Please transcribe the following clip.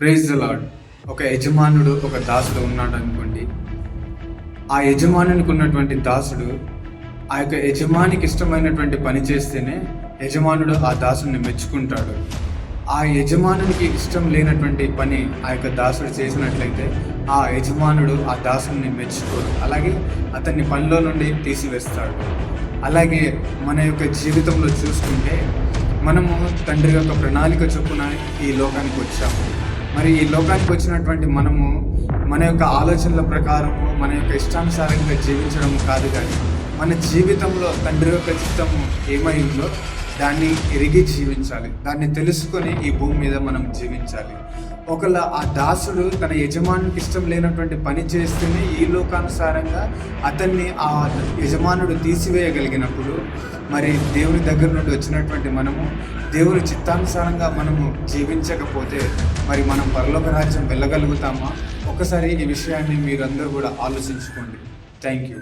Praise the lord ఒక యజమానుడు ఒక దాసుడు ఉన్నాడు అనుకోండి. ఆ యజమానునికి ఉన్నటువంటి దాసుడు ఆ యొక్క యజమానికి ఇష్టమైనటువంటి పని చేస్తేనే యజమానుడు ఆ దాసుని మెచ్చుకుంటాడు. ఆ యజమానునికి ఇష్టం లేనటువంటి పని ఆ యొక్క దాసుడు చేసినట్లయితే ఆ యజమానుడు ఆ దాసుని మెచ్చుకోడు. అలాగే అతన్ని పనిలో నుండి తీసివేస్తాడు. అలాగే మన యొక్క జీవితంలో చూసుకుంటే మనము తండ్రి యొక్క ప్రణాళిక చొప్పున ఈ లోకానికి వచ్చాము. మరి ఈ లోకానికి వచ్చినటువంటి మనము మన యొక్క ఆలోచనల ప్రకారము మన యొక్క ఇష్టానుసారంగా జీవించడం కాదు కానీ మన జీవితంలో తండ్రి యొక్క చిత్తము ఏమైందో దాన్ని ఎరిగి జీవించాలి. దాన్ని తెలుసుకొని ఈ భూమి మీద మనం జీవించాలి. ఒకళ్ళ ఆ దాసుడు తన యజమానికి ఇష్టం లేనటువంటి పని చేస్తేనే ఈ లోకానుసారంగా అతన్ని ఆ యజమానుడు తీసివేయగలిగినప్పుడు మరి దేవుని దగ్గర నుండి వచ్చినటువంటి మనము దేవుని చిత్తానుసారంగా మనము జీవించకపోతే మరి మనం పరలోక రాజ్యం వెళ్ళగలుగుతామా? ఒకసారి ఈ విషయాన్ని మీరందరూ కూడా ఆలోచించుకోండి. Thank you